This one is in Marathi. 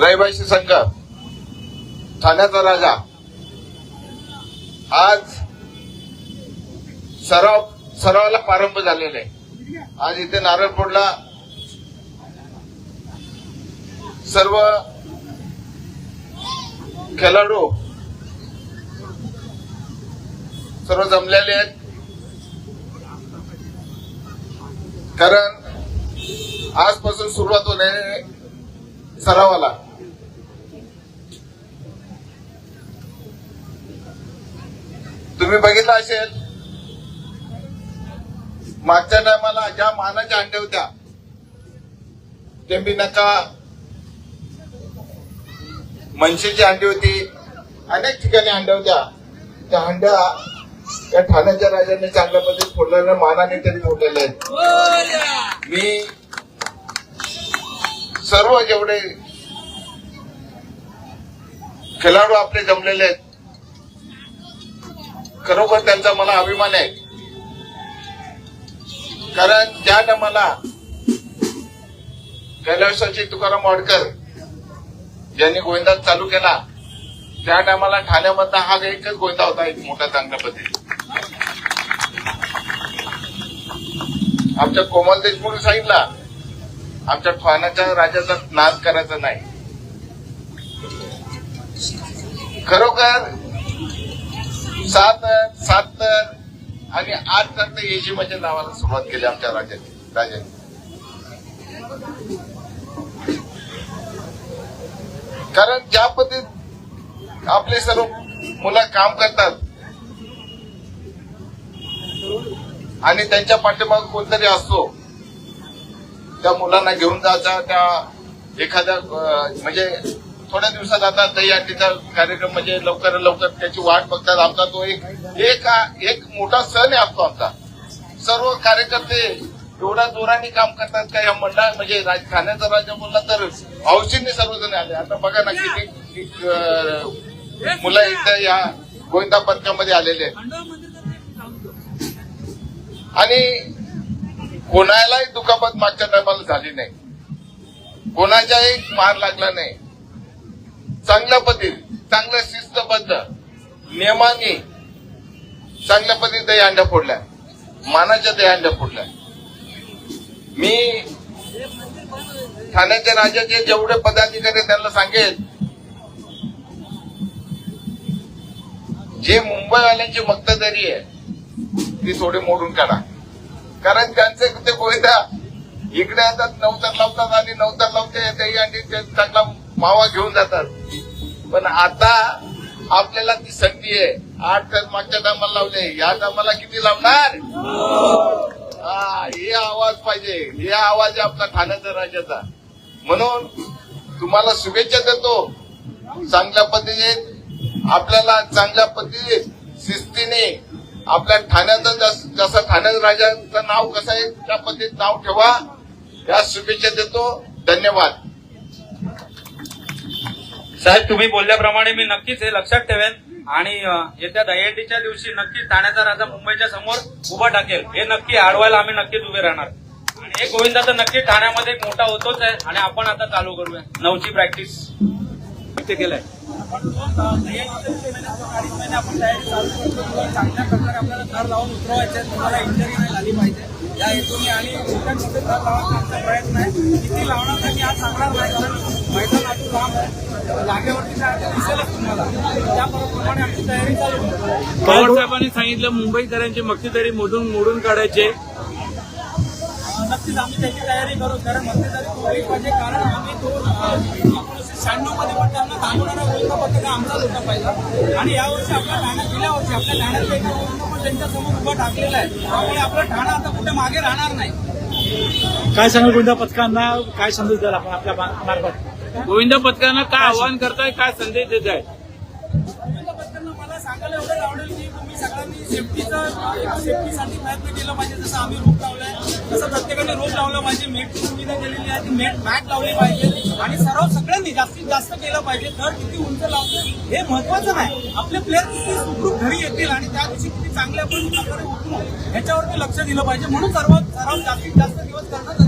रहिवासी संघ ठाण्याचा राजा. आज सराव सरावाला प्रारंभ झालेला आहे. आज इथे नारायणपूरला सर्व खेळाडू सर्व जमलेले आहेत. कारण आजपासून सुरुवात होणे सरावाला. तुम्ही बघितलं असेल? मागच्या टायमाला ज्या मानाच्या अंड्या होत्या टेंबी नका मनशेची अंडी होती अनेक ठिकाणी अंड्या होत्या. त्या अंड्या त्या ठाण्याच्या राजाने चांगल्या पद्धतीने फोडलेल्या मानाने तरी फोडलेल्या आहेत. मी सर्व जेवढे खेळाडू आपले जमलेले आहेत खरोखर त्यांचा मला अभिमान आहे. कारण ज्या टायमाला कैलासाची तुकाराम वाडकर ज्यांनी गोविंदा चालू केला त्या टायमाला ठाण्यामधला हा एकच गोविंदा होता एक मोठा चांगल्या पद्धती आमच्या कोमल देशमुख सांगितला आमच्या ठाण्याच्या राजाचा नाद करायचा नाही. खरोखर सात सात तर आणि आठ तर ते येशीमाच्या नावाला सुरुवात केली आमच्या राज्याने राजाने कारण ज्या पद्धतीत आपले सर्व मुलं काम करतात आणि त्यांच्या पाठीमाग कोणतरी असतो त्या मुलांना घेऊन जायचा त्या एखाद्या म्हणजे थोड्या दिवसात आता दही अंडीचा कार्यक्रम म्हणजे लवकर लवकर त्याची वाट बघतात. आमचा तो एक एक एक मोठा सण आहे असतो आमचा. सर्व कार्यकर्ते एवढ्या जोराने काम करतात का या मंडळ म्हणजे ठाण्याचा राजा बोलला तर औषधीने सर्वजण आले. आता बघा ना किती मुलं इथं या गोविंदा पथकामध्ये आलेले आहेत. आणि कोणालाही दुखापत मागच्या टायमाला झाली नाही. कोणाच्याही मार लागला नाही. चांगल्या पद्धतीने चांगल्या शिस्तबद्ध नियमाने चांगल्या पद्धतीने दही अंड्या फोडल्या. मानाच्या दही अंड्या फोडल्या. मी ठाण्याच्या राजाचे जेवढे पदाधिकारी त्यांना सांगेल जे मुंबईवाल्यांची मक्तदारी आहे ती थोडी मोडून काढा. कारण त्यांचे ते गोविंदा इकडे येतात नवतर लावतात आणि नवतर लावते दही आणि ते चांगला मावा घेऊन जातात. पण आता आपल्याला ती संधी आहे. आठ तर मागच्या दामाला लावले. या दामाला किती लावणार? हा हे आवाज पाहिजे. हे आवाज आहे आपला ठाण्याचा राजाचा. म्हणून तुम्हाला शुभेच्छा देतो. चांगल्या पद्धतीने आपल्याला चांगल्या पद्धतीने शिस्तीने आपल्या ठाण्याचं जसा जसं राजाचं नाव कसं आहे त्या पद्धतीत नाव ठेवा. या शुभेच्छा देतो. धन्यवाद. साहेब तुम्ही बोलल्याप्रमाणे मी नक्कीच हे लक्षात ठेवेन आणि येत्या दहीहंडीच्या दिवशी नक्कीच ठाण्याचा राजा मुंबईच्या समोर उभा टाकेल हे नक्की अडवायला आम्ही नक्कीच उभे राहणार. आणि हे गोविंदा तर नक्की ठाण्यामध्ये एक मोठा होतोच आहे आणि आपण आता चालू करूया. नऊची प्रॅक्टिस इथे केलंय म्हणजे चांगल्या प्रकारे आपल्याला थर लावून उतरवायचे तुम्हाला इंजरी नाही झाली पाहिजे. या हेतूने आणि लोकांमध्ये थर लावण्याचा प्रयत्न आहे. किती लावणार नाही आज सांगणार नाही. कारण मैदान अजून लांब आहे. जागेवरती काय आहे ते दिसेलच तुम्हाला. त्याप्रमाणे आमची तयारी चालू आहे. पवार साहेबांनी सांगितलं मुंबईकरांची मक्तेदारी मोडून मोडून काढायचे. नक्कीच आम्ही त्याची तयारी करू. कारण मध्यंतरी तोडली पाहिजे. कारण आम्ही दोन एकोणीसशे शहाण्णवमध्ये पण त्यांना थांबवणारा गोलका पथक आमचाच होता पहिला आणि यावर्षी आपल्या ठाण्यात गेल्या वर्षी आपल्या ठाण्यात एक पण त्यांच्यासमोर उभा टाकलेला आहे. त्यामुळे आपलं ठाणं आता कुठे मागे राहणार नाही. काय सांगाल गोविंदा पथकांना? काय संदेश द्याल आपण आपल्या मार्फत? गोविंद पथकांना काय आवाहन करताय काय संदेश देत आहे पथकांना मला सांगायला एवढंच आवडेल की तुम्ही सगळ्यांनी सेफ्टीचा सेफ्टीसाठी प्रयत्न केला पाहिजे जसं आम्ही रोप लावलाय तसं प्रत्येकाने रोप लावला पाहिजे मेट सुविधा केलेली आहे ती मेट मॅट लावली पाहिजे आणि सराव सगळ्यांनी जास्तीत जास्त केलं पाहिजे तर किती उंच लावतो हे महत्वाचं नाही. आपले प्लेअर किती सुखरूप घरी येतील आणि त्या दिवशी किती चांगल्या पण प्रकारे उतरू ह्याच्यावरती लक्ष दिलं पाहिजे म्हणून सर्व सराव जास्तीत जास्त दिवस करणं